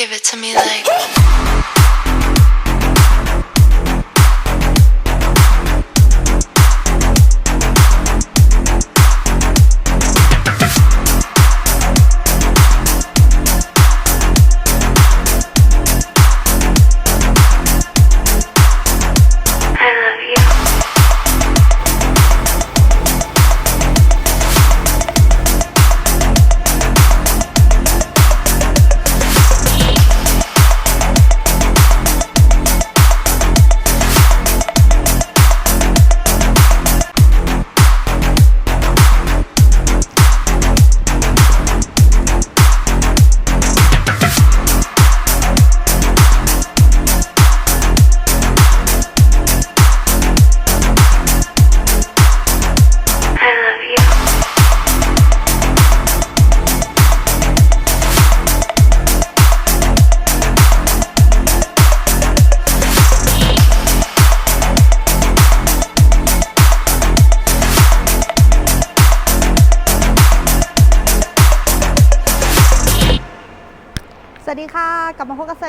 Give it to me like.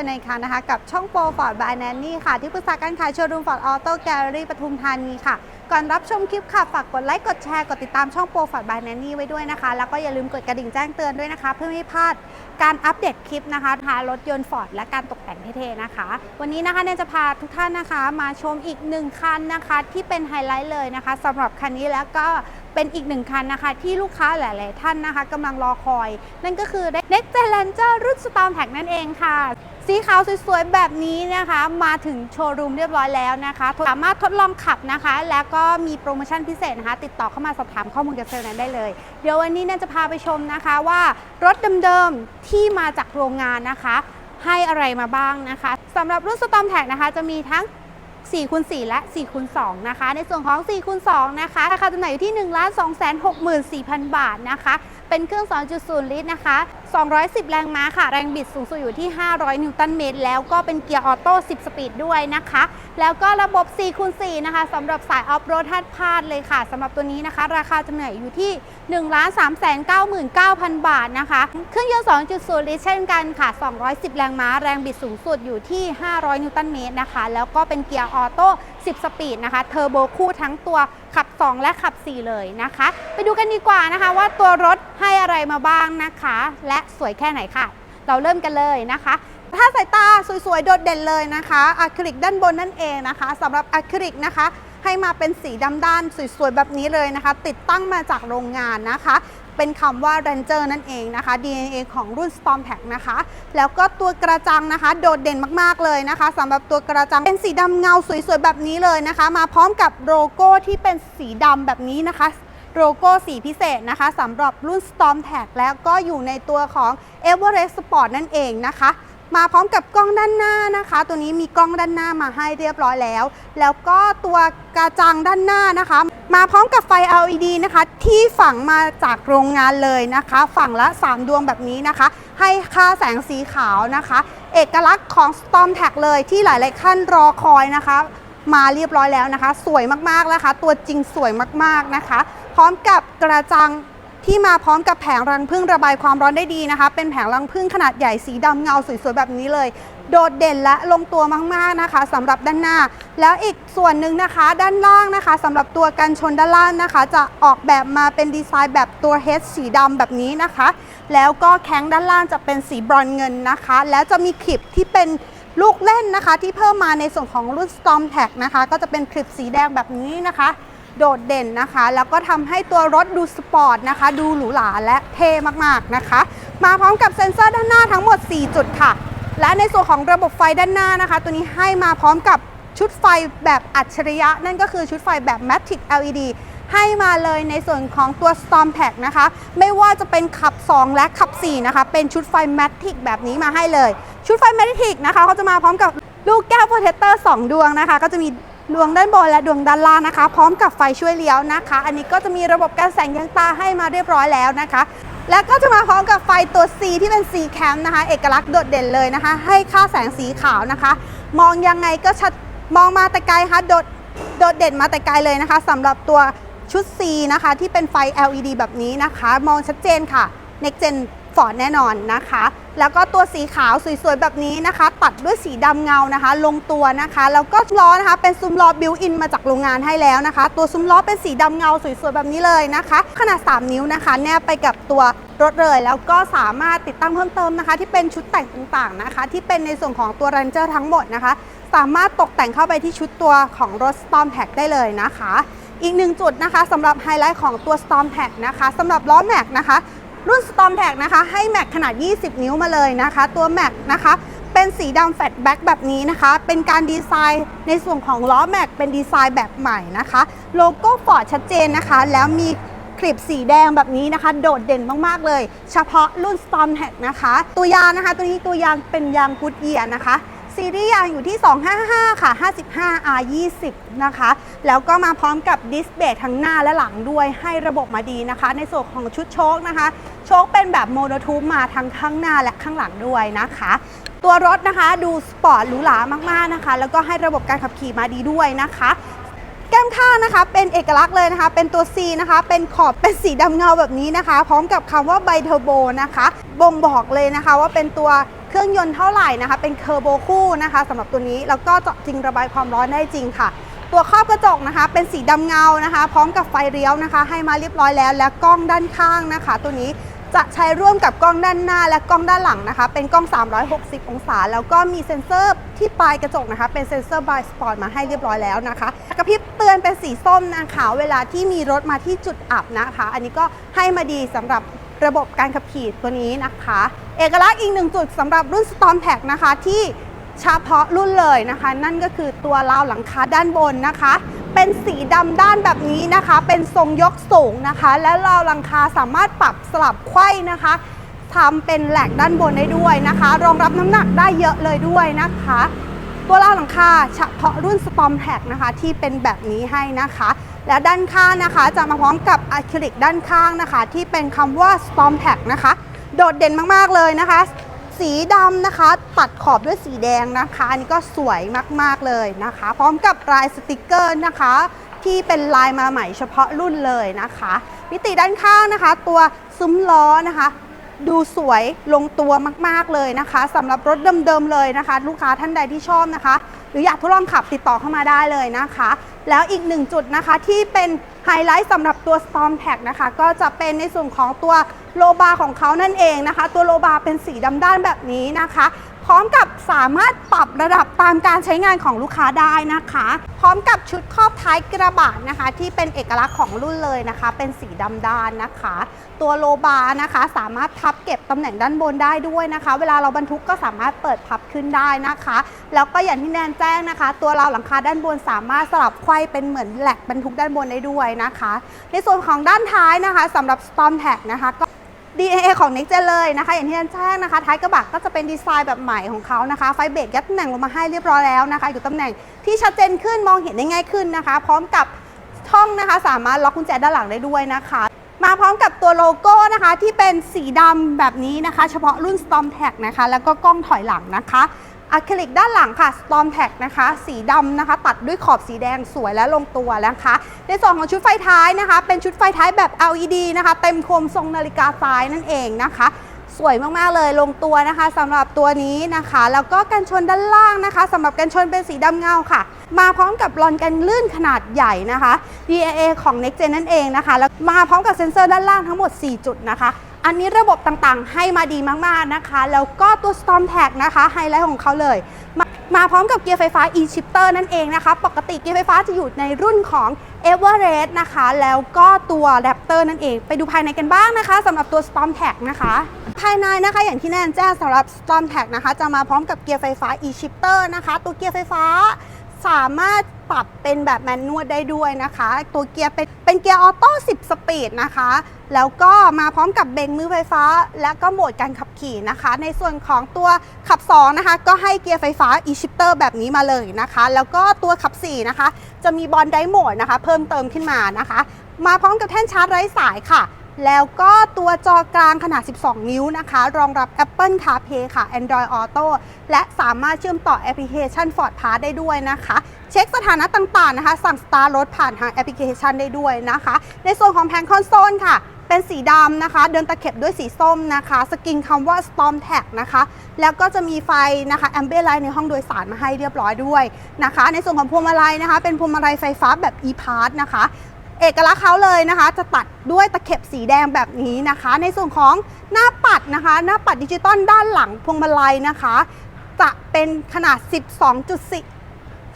ลับมาพบกับเซอในค่ะนะคะ กับช่องโปรฟอร์ดบายแนนนี่ค่ะ ที่ปรึกษาการขายโชว์รูมฟอร์ดออโต้แกลเลอรี่ปทุมธานีค่ะ ก่อนรับชมคลิปค่ะฝากกดไลค์กดแชร์กดติดตามช่องโปรฟอร์ดบายแนนนี่ไว้ด้วยนะคะ แล้วก็อย่าลืมกดกระดิ่งแจ้งเตือนด้วยนะคะ เพื่อไม่พลาดการอัปเดตคลิปนะคะทารถยนต์ฟอร์ดและการตกแต่งเท่ๆนะคะ วันนี้นะคะเนนจะพาทุกท่านนะคะ มาชมอีกหนึ่งคันนะคะที่เป็นไฮไลท์เลยนะคะสำหรับคันนี้แล้วก็เป็นอีกหนึ่งคันนะคะ ที่ลูกค้าหลาย ๆ ท่านนะคะกำลังรอคอย นั่นก็คือ Next Gen Ranger รุ่น Storm Tag นั่นเองค่ะ สีขาวสวยๆแบบนี้นะคะ มาถึงโชว์รูมเรียบร้อยแล้วนะคะ สามารถทดลองขับนะคะ แล้วก็มีโปรโมชั่นพิเศษนะคะ ติดต่อเข้ามาสอบถามข้อมูลกับเซลล์นั้นได้เลย เดี๋ยววันนี้เนี่ยจะพาไปชมนะคะว่ารถเดิมๆที่มาจากโรงงานนะคะ ให้อะไรมาบ้างนะคะสำหรับรุ่น Storm Tag นะคะ จะมีทั้ง4คูณ4และ4คูณ2นะคะ ในส่วนของ4คูณ2นะคะ ราคาจำหน่ายอยู่ที่ 1 2 6 4 0 0 0 บาทนะคะ เป็นเครื่อง 2.0 ลิตรนะคะ 210 แรงม้าค่ะ แรงบิดสูงสุดอยู่ที่ 500 นิวตันเมตร แล้วก็เป็นเกียร์ออโต้ 10 สปีดด้วยนะคะ แล้วก็ระบบ 4 คูณ 4 นะคะสำหรับสายออฟโรดทัดพาดเลยค่ะสำหรับตัวนี้นะคะ ราคาจำหน่ายอยู่ที่ 1 3 9 9 0 0 0บาทนะคะ เครื่องยนต์ 2.0 ลิตรเช่นกันค่ะ 210 แรงม้า แรงบิดสูงสุดอยู่ที่ 500 นิวตันเมตรนะคะ แล้วก็เป็นเกียร์ออโต้10 สปีดนะคะ เทอร์โบคู่ทั้งตัวขับ 2 และขับ 4 เลยนะคะ ไปดูกันดีกว่านะคะว่าตัวรถให้อะไรมาบ้างนะคะ และสวยแค่ไหนค่ะ เราเริ่มกันเลยนะคะ ถ้าสายตาสวยๆ โดดเด่นเลยนะคะอะคริลิกด้านบนนั่นเองนะคะสำหรับอะคริลิกนะคะให้มาเป็นสีดำด้านสวยๆ แบบนี้เลยนะคะ ติดตั้งมาจากโรงงานนะคะ เป็นคำว่า Ranger นั่นเองนะคะ DNA ของรุ่น Storm Pack นะคะ แล้วก็ตัวกระจังนะคะ โดดเด่นมากๆเลยนะคะสำหรับตัวกระจังเป็นสีดำเงาสวยๆ แบบนี้เลยนะคะ มาพร้อมกับโลโก้ที่เป็นสีดำแบบนี้นะคะโลโก้สีพิเศษนะคะสำหรับรุ่น Storm Tag แล้วก็อยู่ในตัวของ Everest Sport นั่นเองนะคะ มาพร้อมกับกล้องด้านหน้านะคะ ตัวนี้มีกล้องด้านหน้ามาให้เรียบร้อยแล้ว แล้วก็ตัวกระจังด้านหน้านะคะ มาพร้อมกับไฟ LED นะคะ ที่ฝังมาจากโรงงานเลยนะคะ ฝั่งละ 3 ดวงแบบนี้นะคะ ให้ค่าแสงสีขาวนะคะ เอกลักษณ์ของ Storm Tag เลยที่หลายๆขั้นรอคอยนะคะมาเรียบร้อยแล้วนะคะ สวยมากๆนะคะ ตัวจริงสวยมากๆนะคะ พร้อมกับกระจัง ที่มาพร้อมกับแผงรังพึ่งระบายความร้อนได้ดีนะคะ เป็นแผงรังพึ่งขนาดใหญ่สีดำเงาสวยๆแบบนี้เลย โดดเด่นและลงตัวมากๆนะคะสำหรับด้านหน้า แล้วอีกส่วนหนึ่งนะคะ ด้านล่างนะคะสำหรับตัวกันชนด้านล่างนะคะ จะออกแบบมาเป็นดีไซน์แบบตัวเฮดสีดำแบบนี้นะคะ แล้วก็แข้งด้านล่างจะเป็นสีบรอนเงินนะคะ แล้วจะมีคลิปที่เป็นลูกเล่นนะคะ ที่เพิ่มมาในส่วนของรุ่น Storm Tag นะคะ ก็จะเป็นคลิปสีแดงแบบนี้นะคะ โดดเด่นนะคะ แล้วก็ทำให้ตัวรถดูสปอร์ตนะคะ ดูหรูหราและเท่มากๆนะคะ มาพร้อมกับเซ็นเซอร์ด้านหน้าทั้งหมด 4 จุดค่ะ และในส่วนของระบบไฟด้านหน้านะคะ ตัวนี้ให้มาพร้อมกับชุดไฟแบบอัจฉริยะ นั่นก็คือชุดไฟแบบ Matic LED ให้มาเลยในส่วนของตัว Storm Pack นะคะ ไม่ว่าจะเป็นขับ 2 และขับ 4 นะคะ เป็นชุดไฟ Matic แบบนี้มาให้เลย ชุดไฟ Matic นะคะเขาจะมาพร้อมกับลูกแก้วโปรเทคเตอร์ 2 ดวงนะคะ ก็จะมี ดวงด้านบนและดวงด้านล่างนะคะ พร้อมกับไฟช่วยเลี้ยวนะคะ อันนี้ก็จะมีระบบการแสงยังตาให้มาเรียบร้อยแล้วนะคะ แล้วก็จะมาพร้อมกับไฟตัว C ที่เป็น C cam นะคะ เอกลักษณ์โดดเด่นเลยนะคะ ให้ค่าแสงสีขาวนะคะ มองยังไงก็ชัดมองมาแต่ไกลค่ะโดดโดดเด่นมาแต่ไกลเลยนะคะสำหรับตัวชุด C นะคะ ที่เป็นไฟ LED แบบนี้นะคะ มองชัดเจนค่ะ Next Gen ฟอร์ดแน่นอนนะคะ แล้วก็ตัวสีขาวสวยๆ แบบนี้นะคะ ตัดด้วยสีดำเงานะคะ ลงตัวนะคะ แล้วก็ล้อนะคะ เป็นซุ้มล้อบิวอินมาจากโรงงานให้แล้วนะคะ ตัวซุ้มล้อเป็นสีดำเงาสวยๆ แบบนี้เลยนะคะ ขนาด 3 นิ้วนะคะ แนบไปกับตัวรถเลยแล้วก็สามารถติดตั้งเพิ่มเติมนะคะ ที่เป็นชุดแต่งต่างๆนะคะ ที่เป็นในส่วนของตัว Ranger ทั้งหมดนะคะ สามารถตกแต่งเข้าไปที่ชุดตัวของรถ Storm p a c ได้เลยนะคะ อีกหนึ่งจุดนะคะสำหรับไฮไลท์ของตัว Storm p a c นะคะสำหรับล้อแม็กนะคะ รุ่น Storm Pack นะคะให้แม็กขนาด 20 นิ้วมาเลยนะคะ ตัวแม็กนะคะเป็นสีดำแฟลตแบ็กแบบนี้นะคะ เป็นการดีไซน์ในส่วนของล้อแม็กเป็นดีไซน์แบบใหม่นะคะ โลโก้ฟอร์ดชัดเจนนะคะ แล้วมีคลิปสีแดงแบบนี้นะคะ โดดเด่นมาก ๆ เลย เฉพาะรุ่น Storm Pack นะคะ ตัวยางนะคะ ตัวนี้ตัวยางเป็นยางกุดเอียนะคะ ซีรีส์ยางอยู่ที่ 255 ค่ะ 55 R 20 นะคะ แล้วก็มาพร้อมกับดิสเบรกทั้งหน้าและหลังด้วยให้ระบบมาดีนะคะ ในส่วนของชุดโชคนะคะ โชคเป็นแบบโมโนทูปมาทั้งข้างหน้าและข้างหลังด้วยนะคะตัวรถนะคะดูสปอร์ตหรูหรามากๆนะคะ แล้วก็ให้ระบบการขับขี่มาดีด้วยนะคะ แก้มข้างนะคะเป็นเอกลักษณ์เลยนะคะ เป็นตัว C นะคะ เป็นขอบเป็นสีดำเงาแบบนี้นะคะ พร้อมกับคำว่าไบเทอร์โบนะคะ บ่งบอกเลยนะคะว่าเป็นตัว เครื่องยนต์เท่าไหร่นะคะ เป็นเคอร์โบคู่นะคะสำหรับตัวนี้แล้วก็เจาะจริงระบายความร้อนได้จริงค่ะ ตัวครอบกระจกนะคะ เป็นสีดำเงานะคะ พร้อมกับไฟเลี้ยวนะคะ ให้มาเรียบร้อยแล้ว และกล้องด้านข้างนะคะ ตัวนี้จะใช้ร่วมกับกล้องด้านหน้าและกล้องด้านหลังนะคะ เป็นกล้อง 360 องศา แล้วก็มีเซ็นเซอร์ที่ปลายกระจกนะคะ เป็นเซ็นเซอร์บายสปอร์ตมาให้เรียบร้อยแล้วนะคะ กระพริบเตือนเป็นสีส้มนะคะ เวลาที่มีรถมาที่จุดอับนะคะ อันนี้ก็ให้มาดีสำหรับ ระบบการขับขี่ตัวนี้นะคะ เอกลักษณ์อีกหนึ่งจุดสำหรับรุ่น Storm Pack นะคะที่เฉพาะรุ่นเลยนะคะ นั่นก็คือตัวราวหลังคาด้านบนนะคะ เป็นสีดำด้านแบบนี้นะคะ เป็นทรงยกสูงนะคะ และราวหลังคาสามารถปรับสลับไขว้นะคะทำเป็นแหลกด้านบนได้ด้วยนะคะ รองรับน้ำหนักได้เยอะเลยด้วยนะคะ ตัวราวหลังคาเฉพาะรุ่น Storm Pack นะคะ ที่เป็นแบบนี้ให้นะคะ และด้านข้างนะคะ จะมาพร้อมกับอะคริลิกด้านข้างนะคะ ที่เป็นคำว่า Storm Pack นะคะ โดดเด่นมากๆเลยนะคะ สีดำนะคะ ตัดขอบด้วยสีแดงนะคะอันนี้ก็สวยมากๆเลยนะคะ พร้อมกับลายสติกเกอร์นะคะ ที่เป็นลายมาใหม่เฉพาะรุ่นเลยนะคะมิติด้านข้างนะคะ ตัวซุ้มล้อนะคะดูสวยลงตัวมากๆเลยนะคะสำหรับรถเดิมๆเลยนะคะ ลูกค้าท่านใดที่ชอบนะคะ หรืออยากทดลองขับติดต่อเข้ามาได้เลยนะคะ แล้วอีกหนึ่งจุดนะคะที่เป็นไฮไลท์สำหรับตัว Storm Pack นะคะ ก็จะเป็นในส่วนของตัวโลบาร์ของเขานั่นเองนะคะ ตัวโลบาร์เป็นสีดำด้านแบบนี้นะคะ พร้อมกับสามารถปรับระดับตามการใช้งานของลูกค้าได้นะคะ พร้อมกับชุดครอบท้ายกระบะนะคะ ที่เป็นเอกลักษณ์ของรุ่นเลยนะคะ เป็นสีดำด้านนะคะ ตัวโลบาร์นะคะสามารถพับเก็บตำแหน่งด้านบนได้ด้วยนะคะ เวลาเราบรรทุกก็สามารถเปิดพับขึ้นได้นะคะ แล้วก็อย่างที่แนนแจ้งนะคะ ตัวราวหลังคาด้านบนสามารถสลับไขว้เป็นเหมือนแหลกบรรทุกด้านบนได้ด้วยนะคะ ในส่วนของด้านท้ายนะคะสำหรับ Storm Pack นะคะก็ DNA ของ Next Gen เลยนะคะ อย่างที่ท่านแจ้งนะคะ ท้ายกระบะก็จะเป็นดีไซน์แบบใหม่ของเขานะคะ ไฟเบรกยัดตำแหน่งลงมาให้เรียบร้อยแล้วนะคะ อยู่ตำแหน่งที่ชัดเจนขึ้นมองเห็นได้ง่ายขึ้นนะคะ พร้อมกับช่องนะคะ สามารถล็อกกุญแจด้านหลังได้ด้วยนะคะ มาพร้อมกับตัวโลโก้นะคะ ที่เป็นสีดำแบบนี้นะคะ เฉพาะรุ่น Storm Tag นะคะ แล้วก็กล้องถอยหลังนะคะ อะคริลิกด้านหลังค่ะ Storm Pack นะคะ สีดำนะคะ ตัดด้วยขอบสีแดงสวยและลงตัวนะคะ ในส่วนของชุดไฟท้ายนะคะ เป็นชุดไฟท้ายแบบ LED นะคะ เต็มโคมทรงนาฬิกาทรายนั่นเองนะคะสวยมาก ๆ เลยลงตัวนะคะสำหรับตัวนี้นะคะ แล้วก็กันชนด้านล่างนะคะสำหรับกันชนเป็นสีดำเงาค่ะ มาพร้อมกับลอนกันลื่นขนาดใหญ่นะคะ DAA ของ Next Gen นั่นเองนะคะ แล้วมาพร้อมกับเซ็นเซอร์ด้านล่างทั้งหมด 4 จุดนะคะ อันนี้ระบบต่างๆ ให้มาดีมากๆนะคะ แล้วก็ตัว Storm Tag นะคะไฮไลท์ของเขาเลยมามาพร้อมกับเกียร์ไฟฟ้า e-shifter นั่นเองนะคะ ปกติเกียร์ไฟฟ้าจะอยู่ในรุ่นของ Everest นะคะ แล้วก็ตัว Raptor นั่นเอง ไปดูภายในกันบ้างนะคะสำหรับตัว Storm Tag นะคะ ภายในนะคะอย่างที่แนนแจ้งสำหรับ Storm Tag นะคะ จะมาพร้อมกับเกียร์ไฟฟ้า e-shifter นะคะ ตัวเกียร์ไฟฟ้าสามารถ ปรับเป็นแบบแมนนวลได้ด้วยนะคะ ตัวเกียร์เป็นเป็นเกียร์ออโต้ 10 สปีดนะคะ แล้วก็มาพร้อมกับเบรกมือไฟฟ้า และก็โหมดการขับขี่นะคะ ในส่วนของตัวขับ 2 นะคะ ก็ให้เกียร์ไฟฟ้า e-shifter แบบนี้มาเลยนะคะ แล้วก็ตัวขับ 4 นะคะ จะมีบอลไดโหมดนะคะ เพิ่มเติมขึ้นมานะคะ มาพร้อมกับแท่นชาร์จไร้สายค่ะ แล้วก็ตัวจอกลางขนาด 12 นิ้วนะคะ รองรับ Apple CarPlay ค่ะ Android Auto และสามารถเชื่อมต่อแอปพลิเคชัน Ford Pass ได้ด้วยนะคะ เช็คสถานะต่างๆนะคะ สั่งสตาร์รถผ่านทางแอปพลิเคชันได้ด้วยนะคะ ในส่วนของแผงคอนโซลค่ะ เป็นสีดำนะคะ เดินตะเข็บด้วยสีส้มนะคะ สกรีนคำว่า Storm Tag นะคะ แล้วก็จะมีไฟนะคะ a m b i e n t light ในห้องโดยสารมาให้เรียบร้อยด้วยนะคะ ในส่วนของพวงมาลัยนะคะ เป็นพวงมาลัยไฟฟ้าแบบ e-pass นะคะ เอกลักษณ์เขาเลยนะคะ จะตัดด้วยตะเข็บสีแดงแบบนี้นะคะ ในส่วนของหน้าปัดนะคะ หน้าปัดดิจิตอลด้านหลังพวงมาลัยนะคะ จะเป็นขนาด 12.4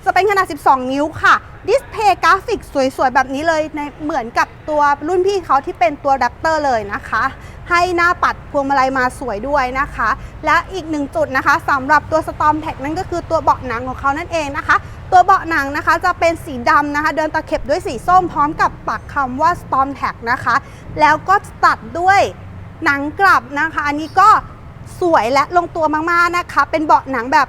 จะเป็นขนาด 12 นิ้วค่ะ ดิสเพย์กราฟิกสวยๆ แบบนี้เลยในเหมือนกับตัวรุ่นพี่เขาที่เป็นตัวแรปเตอร์เลยนะคะ ให้หน้าปัดพวงมาลัยมาสวยด้วยนะคะ และอีกหนึ่งจุดนะคะสำหรับตัว Storm Tag นั่นก็คือตัวเบาะหนังของเขานั่นเองนะคะ ตัวเบาะหนังนะคะจะเป็นสีดำนะคะ เดินตะเข็บด้วยสีส้มพร้อมกับปักคำว่า Storm Tag นะคะ แล้วก็ตัดด้วยหนังกลับนะคะ อันนี้ก็สวยและลงตัวมากๆนะคะ เป็นเบาะหนังแบบ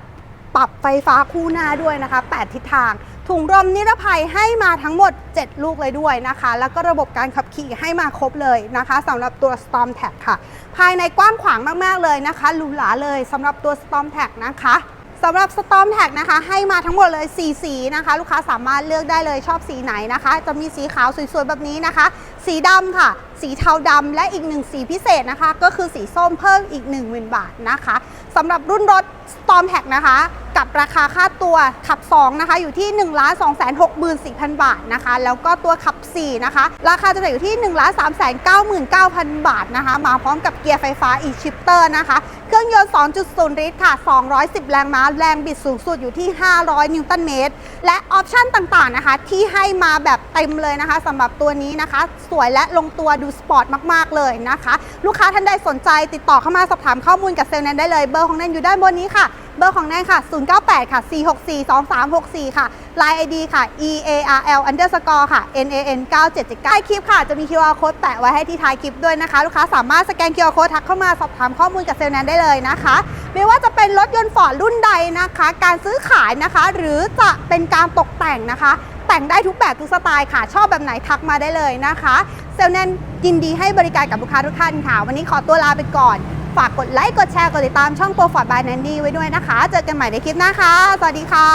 ปรับไฟฟ้าคู่หน้าด้วยนะคะ 8 ทิศทาง ถุงลมนิรภัยให้มาทั้งหมด 7 ลูกเลยด้วยนะคะ แล้วก็ระบบการขับขี่ให้มาครบเลยนะคะสำหรับตัว Storm Tag ค่ะ ภายในกว้างขวางมากๆเลยนะคะหรูหราเลยสำหรับตัว Storm Tag นะคะสำหรับ Storm Tag นะคะ ให้มาทั้งหมดเลย 4 สีนะคะ ลูกค้าสามารถเลือกได้เลยชอบสีไหนนะคะ จะมีสีขาวสวยๆ แบบนี้นะคะ สีดำค่ะ สีเทาดำและอีกหนึ่งสีพิเศษนะคะ ก็คือสีส้มเพิ่มอีก 1 0,000 บาทนะคะสำหรับรุ่นรถ Storm Tag นะคะ กับราคาค่าตัวขับ 2 นะคะ อยู่ที่ 1 2 6 4 0 0 0 บาทนะคะ แล้วก็ตัวขับ 4 นะคะ ราคาจะอยู่ที่ 1 3 9 9 0 0 0 บาทนะคะ มาพร้อมกับเกียร์ไฟฟ้า e-shifter นะคะ เครื่องยนต์ 2.0 ลิตรค่ะ 210 แรงม้า แรงบิดสูงสุดอยู่ที่ 500 นิวตันเมตร และออปชั่นต่างๆนะคะ ที่ให้มาแบบเต็มเลยนะคะสำหรับตัวนี้นะคะ สวยและลงตัวดูสปอร์ตมาก ๆ เลยนะคะ ลูกค้าท่านใดสนใจติดต่อเข้ามาสอบถามข้อมูลกับเซลล์แนนได้เลยเบอร์ของแนนอยู่ด้านบนนี้ค่ะ เบอร์ของแนนค่ะ 098 ค่ะ 464 2364 ค่ะ Line ID ค่ะ EARL underscore ค่ะ NAN 9779ท้คลิปค่ะ จะมี QR code แปะไว้ให้ที่ท้ายคลิปด้วยนะคะ ลูกค้าสามารถสแกน QR code ทักเข้ามาสอบถามข้อมูลกับเซลแนนได้เลยนะคะ ไม่ว่าจะเป็นรถยนต์ฟอร์ดรุ่นใดนะคะ การซื้อขายนะคะ หรือจะเป็นการตกแต่งนะคะ แต่งได้ทุกแบบทุกสไตล์ค่ะ ชอบแบบไหนทักมาได้เลยนะคะ เซลแนนยินดีให้บริการกับลูกค้าทุกท่านค่ะ วันนี้ขอตัวลาไปก่อน ฝากกดไลค์ กดแชร์ กดติดตามช่องโปรฟอร์ดบายแนนดี้ไว้ด้วยนะคะ เจอกันใหม่ในคลิปหน้าค่ะ สวัสดีค่ะ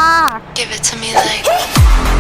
Give it to me like.